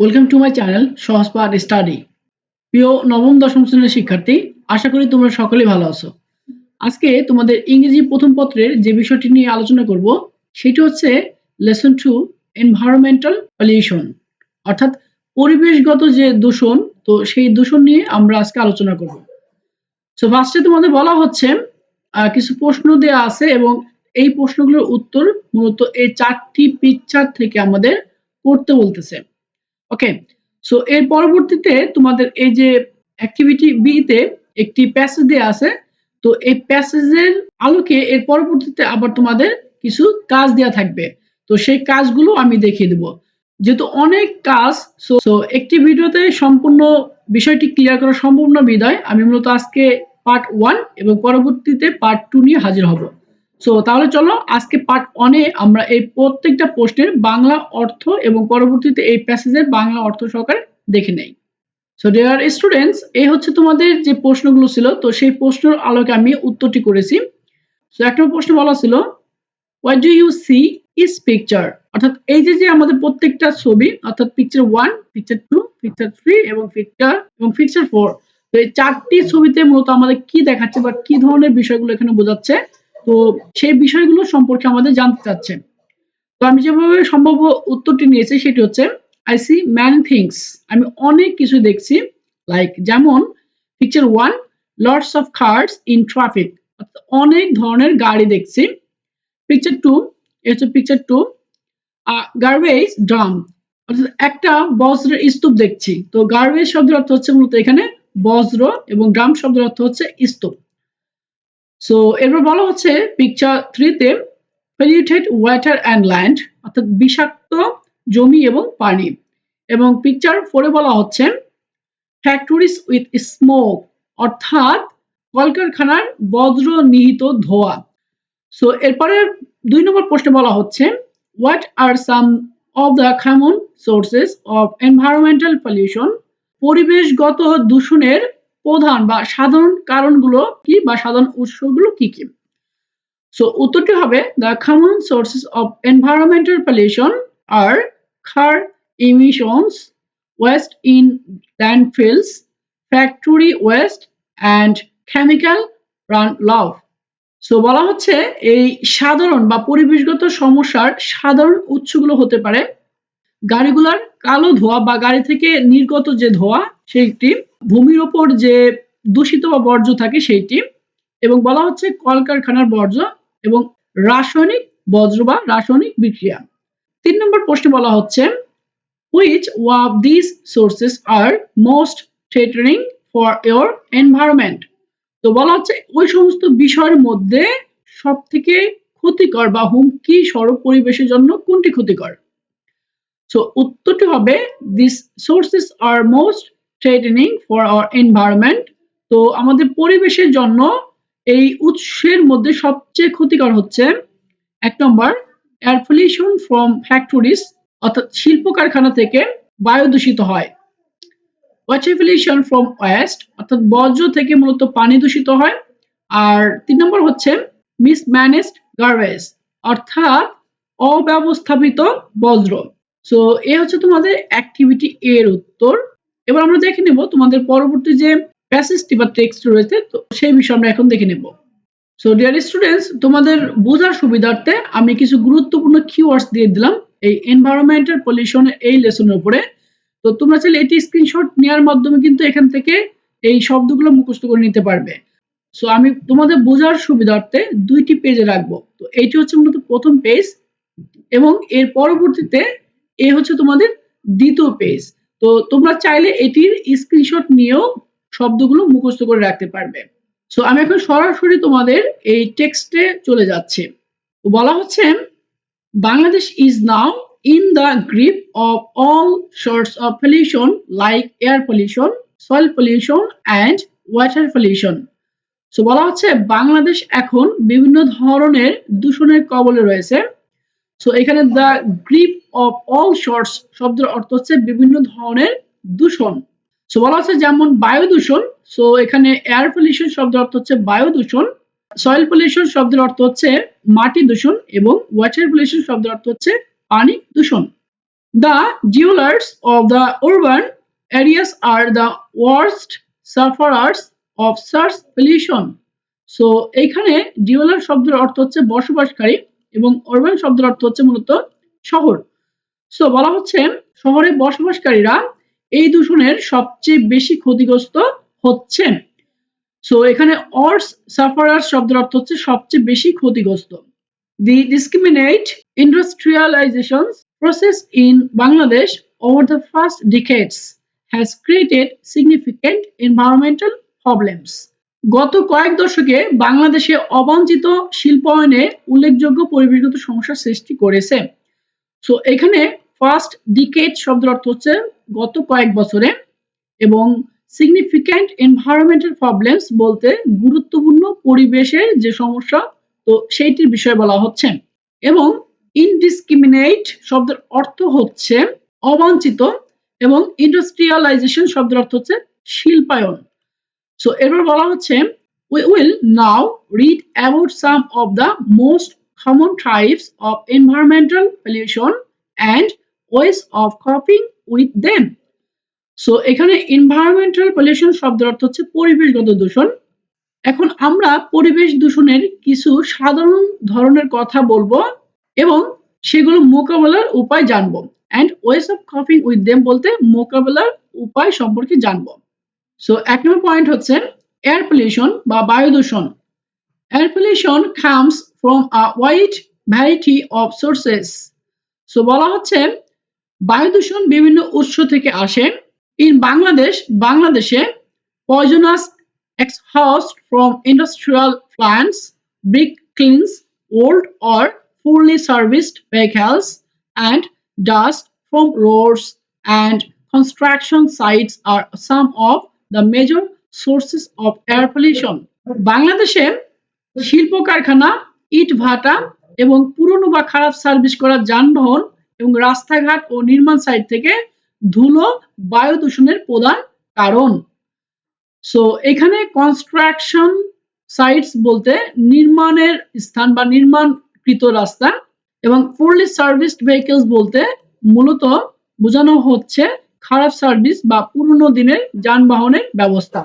Welcome to my channel সহজ পাঠ study প্রিয় নবম, দশম শ্রেণির শিক্ষার্থী, আশা করি তোমরা সকলেই ভালো আছো। আজকে তোমাদের ইংরেজি প্রথম পত্রের যে বিষয়টি নিয়ে আলোচনা করব, সেটি হচ্ছে লেসন টু এনভায়রনমেন্টাল পলিউশন অর্থাৎ পরিবেশগত যে দূষণ, তো সেই দূষণ নিয়ে আমরা আজকে আলোচনা করব। সো ফার্স্টে তোমাদের বলা হচ্ছে কিছু প্রশ্ন দেওয়া আছে এবং এই প্রশ্নগুলোর উত্তর মূলত এই চারটি পিকচার থেকে আমাদের করতে বলতেছে। ওকে সো এর পরবর্তীতে তোমাদের এই যে অ্যাক্টিভিটি বি তে একটি প্যাসেজ দেওয়া আছে, তো এই প্যাসেজের আলোকে এর পরবর্তীতে আবার তোমাদের কিছু কাজ দেওয়া থাকবে। তো সেই কাজগুলো আমি দেখিয়ে দেবো। যেহেতু অনেক কাজ সো একটি ভিডিওতে সম্পূর্ণ বিষয়টি ক্লিয়ার করা সম্ভব না বিদায়। আমি মূলত আজকে পার্ট ওয়ান এবং পরবর্তীতে পার্ট টু নিয়ে হাজির হব। সো তাহলে চলো আজকে পার্ট ওয়ানে আমরা এই প্রত্যেকটা পোস্টের বাংলা অর্থ এবং পরবর্তীতে এই প্যাসেজের বাংলা অর্থ সহকারে দেখে নেই। সো ডিয়ার স্টুডেন্টস এই হচ্ছে তোমাদের যে প্রশ্নগুলো ছিল, তো সেই প্রশ্নের আলোকে আমি উত্তরটি করেছি। সো একটা প্রশ্ন বলা ছিল what do you see is picture অর্থাৎ এই যে যে আমাদের প্রত্যেকটা ছবি, অর্থাৎ picture one picture two picture three এবং পিকচার এবং পিকচার ফোর তো এই চারটি ছবিতে মূলত আমাদের কি দেখাচ্ছে বা কি ধরনের বিষয়গুলো এখানে বোঝাচ্ছে? তো সেই বিষয়গুলো সম্পর্কে আমাদের জানতে চাচ্ছে। তো আমি যেভাবে সম্ভব উত্তরটি নিয়েছি সেটি হচ্ছে আই সি ম্যান থিংস আমি অনেক কিছু দেখছি লাইক যেমন picture one lots of cars in traffic অনেক ধরনের গাড়ি দেখছি। পিকচার টু হচ্ছে পিকচার টু গার্বেজ ড্রাম অর্থাৎ একটা বজ্রের স্তূপ দেখছি। তো গার্বেজ শব্দের অর্থ হচ্ছে মূলত এখানে বজ্র এবং ড্রাম শব্দের অর্থ হচ্ছে স্তূপ। সো এরপর বলা হচ্ছে পিকচার থ্রিতে পলিউটেড ওয়াটার অ্যান্ড ল্যান্ড অর্থাৎ বিষাক্ত জমি এবং পানি। এবং পিকচার ফোরে বলা হচ্ছে ফ্যাক্টরিজ উইথ স্মোক অর্থাৎ কলকারখানার বজ্র নিহিত ধোয়া। সো এরপরে দুই নম্বর প্রশ্নে বলা হচ্ছে what are some of the common sources of environmental pollution পরিবেশগত দূষণের প্রধান বা সাধারণ কারণগুলো কি বা সাধারণ উৎসগুলো কি কি? সো উত্তরটি হবে the common sources of environmental pollution are car emissions, waste in factory waste waste, and run runoff. So বলা হচ্ছে, এই সাধারণ বা পরিবেশগত সমস্যার সাধারণ উৎসগুলো হতে পারে গাড়িগুলোর কালো ধোয়া বা গাড়ি থেকে নির্গত যে ধোয়া সেইটি ভূমির ওপর যে দূষিত বা বর্জ্য থাকে সেইটি এবং বলা হচ্ছে কলকারখানার বর্জ্য এবং রাসায়নিক বজ্র বা রাসায়নিক বিক্রিয়া। তিন নম্বর প্রশ্নে বলা হচ্ছে, which of these sources are most threatening for your environment? তো বলা হচ্ছে, ওই সমস্ত বিষয়ের মধ্যে সব থেকে ক্ষতিকর বা হুমকি স্বরূপ পরিবেশের জন্য কোনটি ক্ষতিকর? সো উত্তরটি হবে this sources are most threatening for our environment তো, আমাদের পরিবেশের জন্য এই উৎসের মধ্যে সবচেয়ে ক্ষতিকর হচ্ছে, এক নম্বর এয়ার পলিউশন ফ্রম ফ্যাক্টরিজ অর্থাৎ শিল্প কারখানা থেকে বায়ু দূষিত হয়। ওয়াটার পলিউশন ফ্রম ওয়েস্ট অর্থাৎ বর্জ্য থেকে মূলত পানি দূষিত হয়। আর তিন নম্বর হচ্ছে মিসম্যানেজড গার্বেজ অর্থাৎ অব্যবস্থাপিত বজ্র সো এ হচ্ছে তোমাদের অ্যাক্টিভিটি এর উত্তর। এবার আমরা দেখে নেব তোমাদের পরবর্তী যে প্যাসেজটি বা টেক্সট রয়েছে, তো সেই বিষয়ে আমরা এখন দেখে নেব। সো ডিয়ার স্টুডেন্টস তোমাদের বোঝার সুবিধার্থে আমি কিছু গুরুত্বপূর্ণ কিওয়ার্ডস দিয়ে দিলাম এই এনভায়রনমেন্টাল পলিউশনের এই লেসনের উপরে। তো তোমরা চাইলে এটি স্ক্রিনশট নেওয়ার মাধ্যমে কিন্তু এখান থেকে এই শব্দগুলো মুখস্থ করে নিতে পারবে। সো আমি তোমাদের বোঝার সুবিধার্থে দুইটি পেজে রাখব। তো এইটি হচ্ছে মূলত প্রথম পেজ এবং এর পরবর্তীতে এ হচ্ছে তোমাদের দ্বিতীয় পেজ তো তোমরা চাইলে এটির স্ক্রিনশট নিয়েও শব্দগুলো মুখস্থ করে রাখতে পারবে। সো আমি এখন সরাসরি তোমাদের এই টেক্সটে চলে যাচ্ছি। তো বলা হচ্ছে, Bangladesh is now in the grip of all sorts of pollution like air pollution soil pollution and water pollution so বলা হচ্ছে, বাংলাদেশ এখন বিভিন্ন ধরনের দূষণের কবলে রয়েছে। সো এখানে the grip of all sorts শব্দের অর্থ হচ্ছে বিভিন্ন ধরনের দূষণ। সো বলা হচ্ছে যেমন বায়ু দূষণ সো এখানে এয়ার পলিউশন শব্দের অর্থ হচ্ছে বায়ু দূষণ। সয়েল পলিউশন শব্দের অর্থ হচ্ছে মাটি দূষণ এবং ওয়াটার পলিউশন শব্দের অর্থ হচ্ছে পানি দূষণ। The dwellers of the urban areas আর the worst sufferers of such pollution so এইখানে ডিওলার শব্দের অর্থ হচ্ছে বসবাসকারী এবং অরবান শব্দের অর্থ হচ্ছে মূলত শহর। সো বলা হচ্ছে শহরে বসবাসকারীরা এই দূষণের সবচেয়ে বেশি ক্ষতিগ্রস্ত হচ্ছেন। সো এখানে অর্স সাফারার শব্দের অর্থ হচ্ছে সবচেয়ে বেশি ক্ষতিগ্রস্ত। The discriminate industrialisation process in Bangladesh over the first decades has created significant environmental problems গত কয়েক দশকে বাংলাদেশে অবাঞ্ছিত শিল্পায়নে উল্লেখযোগ্য পরিবেশগত সমস্যার সৃষ্টি করেছে। সো এখানে ফার্স্ট ডিকেট শব্দের অর্থ হচ্ছে গত কয়েক বছরে এবং সিগনিফিক্যান্ট এনভায়রনমেন্টাল প্রবলেমস বলতে গুরুত্বপূর্ণ পরিবেশের যে সমস্যা, তো সেইটির বিষয়ে বলা হচ্ছে। এবং ইনডিসক্রিমিনেট শব্দের অর্থ হচ্ছে অবাঞ্ছিত এবং ইন্ডাস্ট্রিয়ালাইজেশন শব্দের অর্থ হচ্ছে শিল্পায়ন। সো এবার বলা হচ্ছে, we will now read about some of the most common types of environmental pollution and ways of coping with them. So এখানে environmental pollution শব্দের অর্থ হচ্ছে পরিবেশগত দূষণ। এখন আমরা পরিবেশ দূষণের কিছু সাধারণ ধরনের কথা বলব এবং সেগুলো মোকাবেলার উপায় জানব and ways of coping with them বলতে মোকাবেলার উপায় সম্পর্কে জানব। সো এক নম্বর পয়েন্ট হচ্ছে এয়ার পলিউশন বা বায়ু দূষণ। Air pollution comes from a wide variety of sources so বলা হচ্ছে বায়ু দূষণ বিভিন্ন উৎস থেকে আসে ইন বাংলাদেশ বাংলাদেশে poisonous exhaust from industrial plants, big kilns, old or poorly serviced vehicles, and dust from roads and construction sites are some of the major sources of air pollution. বাংলাদেশে শিল্প কারখানা ইট ভাটা এবং পুরনো বা খারাপ সার্ভিস করা যানবাহন এবং রাস্তাঘাট ও নির্মাণ সাইট থেকে ধুলো বায়ু দূষণের প্রধান কারণ। সো এখানে কনস্ট্রাকশন সাইটস বলতে নির্মাণের স্থান বা নির্মাণকৃত রাস্তা এবং ফুললি সার্ভিসড ভেহিকেলস বলতে মূলত বোঝানো হচ্ছে খারাপ সার্ভিস বা পুরনো দিনের যানবাহনের ব্যবস্থা।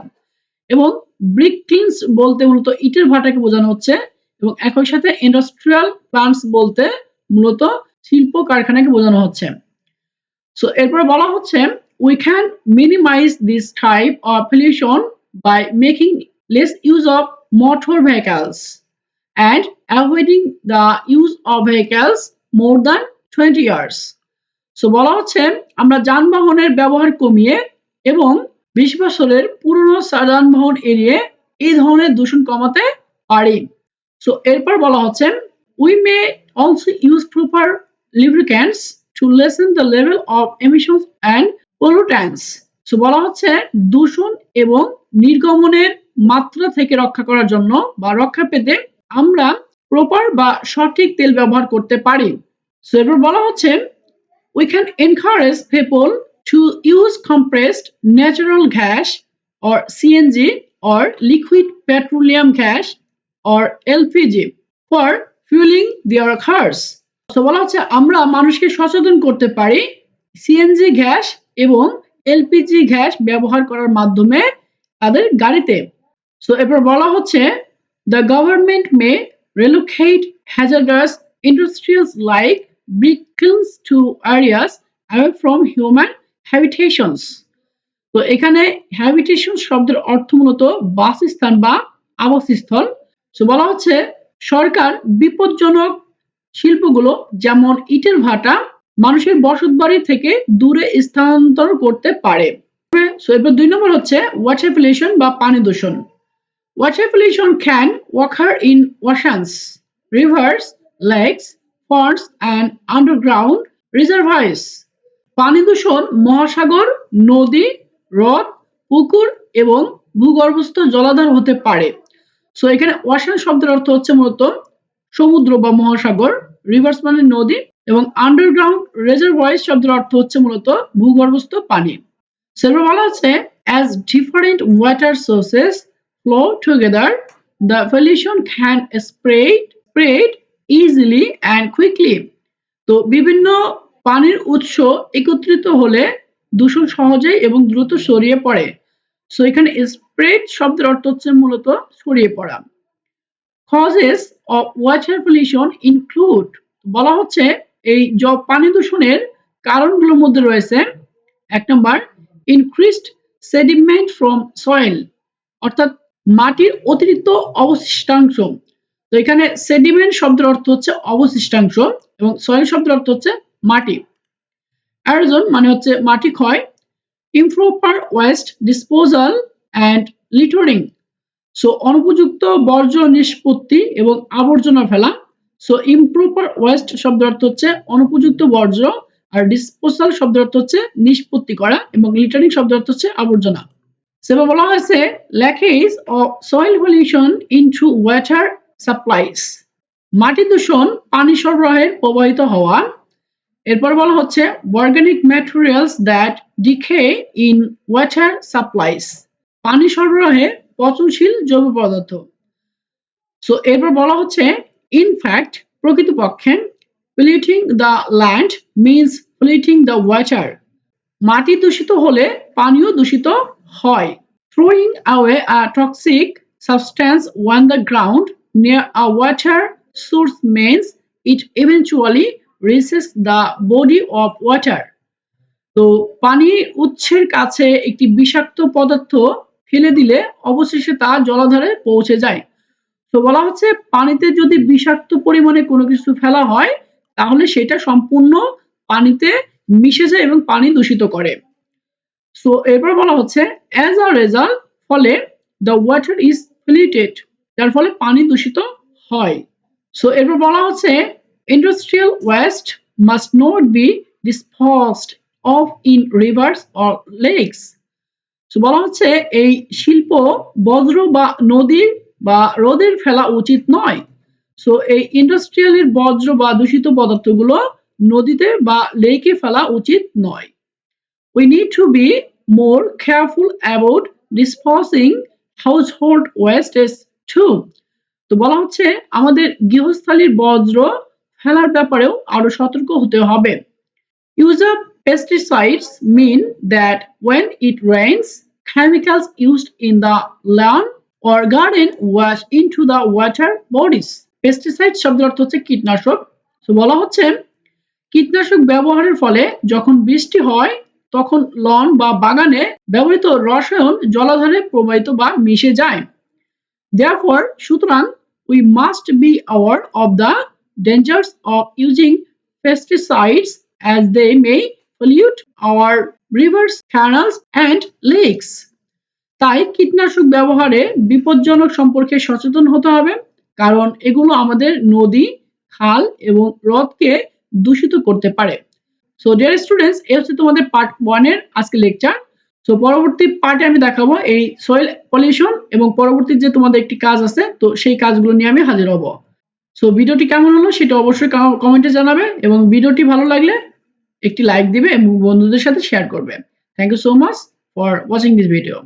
এবং ব্রিক ক্লিনস বলতে মূলত ইটের ভাটাকে বোঝানো হচ্ছে এবং একই সাথে ইন্ডাস্ট্রিয়াল প্লান্টস বলতে মূলত শিল্প কারখানাকে বোঝানো হচ্ছে সো এরপর বলা হচ্ছে, we can minimize this type of pollution by making less use of motor vehicles and avoiding the use of vehicles more than 20 years. So বলা হচ্ছে, আমরা যানবাহনের ব্যবহার কমিয়ে এবং বিশ বছরের পুরনো যানবাহন এড়িয়ে এই ধরনের দূষণ কমাতে পারি সো এরপর বলা হচ্ছে we may also use proper lubricants to lessen the level of emission and pollutants so বলা হচ্ছে, দূষণ এবং নির্গমনের মাত্রা থেকে রক্ষা করার জন্য বা রক্ষা পেতে আমরা প্রপার বা সঠিক তেল ব্যবহার করতে পারি। সো এরপর বলা হচ্ছে we can encourage people to use compressed natural gas or CNG or liquid petroleum gas or LPG for fueling their cars. তো বলা হচ্ছে আমরা মানুষকে সচেতন করতে পারি সিএনজি গ্যাস এবং এলপিজি গ্যাস ব্যবহার করার মাধ্যমে তাদের গাড়িতে। সো এরপর বলা হচ্ছে the government may relocate hazardous industrials like big kilns to areas away from human habitations তো এখানে হ্যাবিটেশন শব্দের অর্থ মূলত বাসস্থান বা আবাসস্থল। বলা হচ্ছে সরকার বিপজ্জনক শিল্পগুলো যেমন ইটের ভাটা মানুষের বসত বাড়ি থেকে দূরে স্থানান্তর করতে পারে। দুই নম্বর হচ্ছে ওয়াটার পলিউশন বা পানি দূষণ। Water pollution can occur in oceans rivers lakes ponds and underground reservoirs. পানি দূষণ মহাসাগর, নদী, হ্রদ, পুকুর এবং ভূগর্ভস্থ জলাধার হতে পারে। সো এখানে ওয়াশান শব্দের অর্থ হচ্ছে মূলত সমুদ্র বা মহাসাগর রিভার্স মানে নদী এবং আন্ডারগ্রাউন্ড রেজারভয়েস শব্দের অর্থ হচ্ছে মূলত ভূগর্ভস্থ পানি। সেরপর বলা আছে as different water sources flow together the pollution can spread spread easily and quickly তো, বিভিন্ন পানির উৎস একত্রিত হলে দূষণ সহজেই এবং দ্রুত ছড়িয়ে পড়ে। সো এখানে স্প্রেড শব্দের অর্থ হচ্ছে মূলত ছড়িয়ে পড়া। Causes of water pollution include বলা হচ্ছে এই পানি দূষণের কারণগুলোর মধ্যে রয়েছে, এক নম্বর ইনক্রিসড সেডিমেন্ট ফ্রম সয়েল অর্থাৎ মাটির অতিরিক্ত অবশিষ্টাংশ। তো এখানে সেডিমেন্ট শব্দের অর্থ হচ্ছে অবশিষ্টাংশ এবং সয়েল শব্দের অর্থ হচ্ছে মাটি। অ্যারোজন মানে হচ্ছে মাটি ক্ষয় improper waste disposal and littering so অনুপযুক্ত বর্জ্য নিষ্পত্তি এবং আবর্জনা ফেলা। সো ইমপ্রপার ওয়েস্ট শব্দ অর্থ হচ্ছে অনুপযুক্ত বর্জ্য আর ডিসপোজাল শব্দ অর্থ হচ্ছে নিষ্পত্তি করা এবং লিটারিং শব্দ অর্থ হচ্ছে আবর্জনা। সেবা বলা হয়েছে leakage of soil pollution into water supplies মাটি দূষণ, পানি সরবরাহের প্রবাহিত হওয়া। এরপর বলা হচ্ছে organic materials that decay in water supplies পানি সরবরাহে পচনশীল জৈব পদার্থ। সো এরপর বলা হচ্ছে ইনফ্যাক্ট প্রকৃতপক্ষে polluting the land means polluting the water মাটি দূষিত হলে পানিও দূষিত হয়। Throwing away a toxic substance on the ground near a water source means it eventually reaches the body of water. তো পানির উৎসের কাছে একটি বিষাক্ত পদার্থ ফেলে দিলে অবশেষে তা জলাধারে পৌঁছে যায়। তো বলা হচ্ছে, পানিতে যদি বিষাক্ত পরিমাণে কোনো কিছু ফেলা হয়, তাহলে সেটা সম্পূর্ণ পানিতে মিশে যায় এবং পানি দূষিত করে। সো এরপর বলা হচ্ছে অ্যাজ আ রেজাল্ট ফলে দ্য ওয়াটার ইজ পলিউটেড যার ফলে পানি দূষিত হয়। সো এরপর বলা হচ্ছে industrial waste must not be disposed of in rivers or lakes so বলা হচ্ছে এই শিল্প বজ্র বা নদীর বা হ্রদের ফেলা উচিত নয়। সো এই ইন্ডাস্ট্রিয়ালের বজ্র বা দূষিত পদার্থগুলো নদীতে বা লেকে ফেলা উচিত নয়। We we need to be more careful about disposing household wastes too তো বলা হচ্ছে আমাদের গৃহস্থালীর বজ্র ফেলার ব্যাপারেও আরও সতর্ক হতে হবে। Use of pesticides mean that when it rains chemicals used in the lawn or garden wash into the water bodies pesticide শব্দের অর্থ হচ্ছে কীটনাশক। তো বলা হচ্ছে, কীটনাশক ব্যবহারের ফলে যখন বৃষ্টি হয়, তখন লন বা বাগানে ব্যবহৃত রসায়ন জলাধারে প্রবাহিত বা মিশে যায়। দেওয়ার পর সুতরাং we must be aware of the dangers of using pesticides as they may pollute our rivers, canals and lakes. তাই কীটনাশক ব্যবহারে বিপজ্জনক সম্পর্কে সচেতন হতে হবে কারণ এগুলো আমাদের নদী খাল এবং হ্রদকে দূষিত করতে পারে। সো ডিয়ার স্টুডেন্টস এই হচ্ছে তোমাদের পার্ট ওয়ানের আজকে লেকচার সো পরবর্তী পার্টে আমি দেখাবো এই সয়েল পলিউশন এবং পরবর্তী যে তোমাদের একটি কাজ আছে তো সেই কাজগুলো নিয়ে আমি হাজির হব। সো ভিডিওটি কেমন হলো সেটা অবশ্যই কমেন্টে জানাবে এবং ভিডিওটি ভালো লাগলে একটি লাইক দিবে এবং বন্ধুদের সাথে শেয়ার করবে। Thank you so much for watching this video